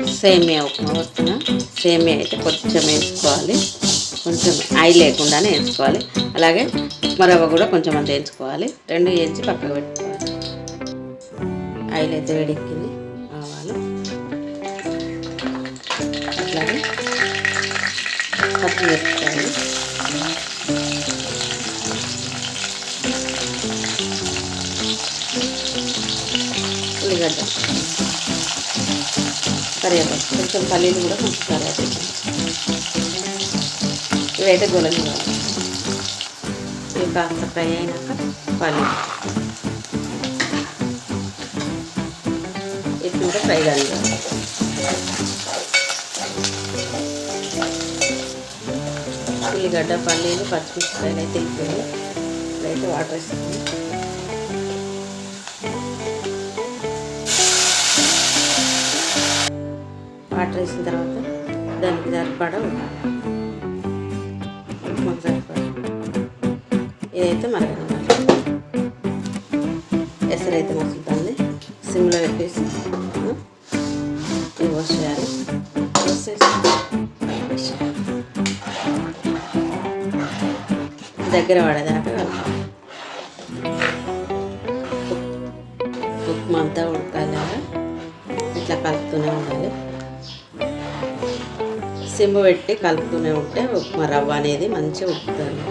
సేమియా ఉప్మా వస్తున్నా సేమియా అయితే కొంచెం వేసుకోవాలి. కొంచెం ఆయిల్ లేకుండానే వేసుకోవాలి. అలాగే ఉప్మా రవ్వ కూడా కొంచెం అంత వేయించుకోవాలి. రెండు వేయించి పక్కకు పెట్టుకోవాలి. ఆయిల్ అయితే వేడెక్కింది. ఆవాలు. అట్లాగే పచ్చి మిరపకాయలు ఉల్లిగడ్డ. కరివేపాకు కొంచెం పల్లీలు కూడా కొంచెం అది ఇవైతే గొలలు ఇవి కాస్త ఫ్రై అయినాక పల్లీలు. ఇది కూడా ఫ్రై కానీ ఉల్లిగడ్డ పల్లీలు పచ్చిమిరపకాయలు అయితే అయిపోయాయి ఇప్పుడైతే వాటర్ వేస్తుంది వాటర్ వేసిన తర్వాత దానికి సరిపడా ఉప్మా ఉప్మాకు సరిపడా. ఇదైతే మరగనివ్వాలి. ఎసరైతే మసులుతుంది. సిమ్లో పెట్టేసి ఇది వాష్ చేయాలి. వాష్ చేసి దగ్గర పడేదాకా కలపాలి. ఉప్మా అంతా ఉడకాలి ఇట్లా కలుపుతూనే ఉండాలి. సిమ్ పెట్టి కలుపుతూనే ఉంటే ఉప్మా రవ్వ అనేది మంచిగా ఉడుకుతుంది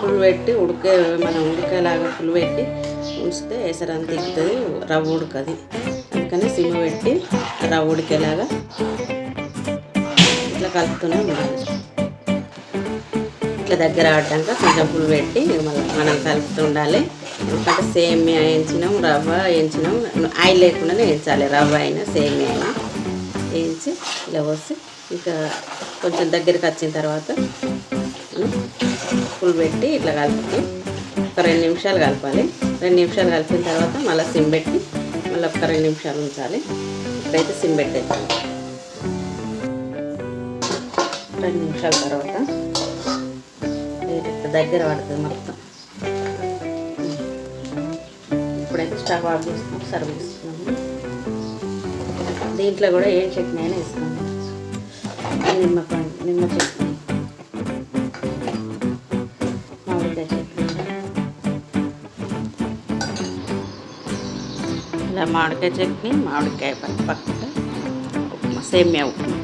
ఫుల్ పెట్టి ఉడికే మనం ఉడికేలాగా ఫుల్ పెట్టి ఉంచితే ఎసరంత ఎక్కుతుంది రవ్వ ఉడకది. అందుకని సిమ్ పెట్టి రవ్వ ఉడికేలాగా ఇట్లా కలుపుతూనే ఉండాలి. ఇట్లా దగ్గర ఆడ్డాక కొంచెం ఫుల్ పెట్టి మనం కలుపుతూ ఉండాలి. ఎందుకంటే సేమియా వేయించినాం రవ్వ వేయించినాం. ఆయిల్ లేకుండానే వేయించాలి రవ్వ అయినా సేమియా అయినా. వేయించి ఇలా పోసి ఇంకా కొంచెం దగ్గరికి వచ్చిన తర్వాత ఫుల్ పెట్టి ఇట్లా కలుపుతూ ఒక రెండు నిమిషాలు కలపాలి. రెండు నిమిషాలు కలిపిన తర్వాత మళ్ళీ సిమ్ పెట్టి మళ్ళీ ఒక రెండు నిమిషాలు ఉంచాలి. ఇప్పుడైతే సిమ్ పెట్టేద్దాం. రెండు నిమిషాల తర్వాత దగ్గర పడుతుంది మొత్తం. ఇప్పుడైతే స్టవ్ ఆఫ్ చేసుకుని సర్వ్ చేస్తున్నాము. దీంట్లో కూడా ఏం చట్నీ అయినా వేసుకున్నాం నిమ్మ పండు నిమ్మ చట్నీ. మామిడికాయ చట్నీ. ఇలా మామిడికాయ చట్నీ మామిడికాయ పక్క పక్కన ఉప్మా సేమియా ఉప్మా.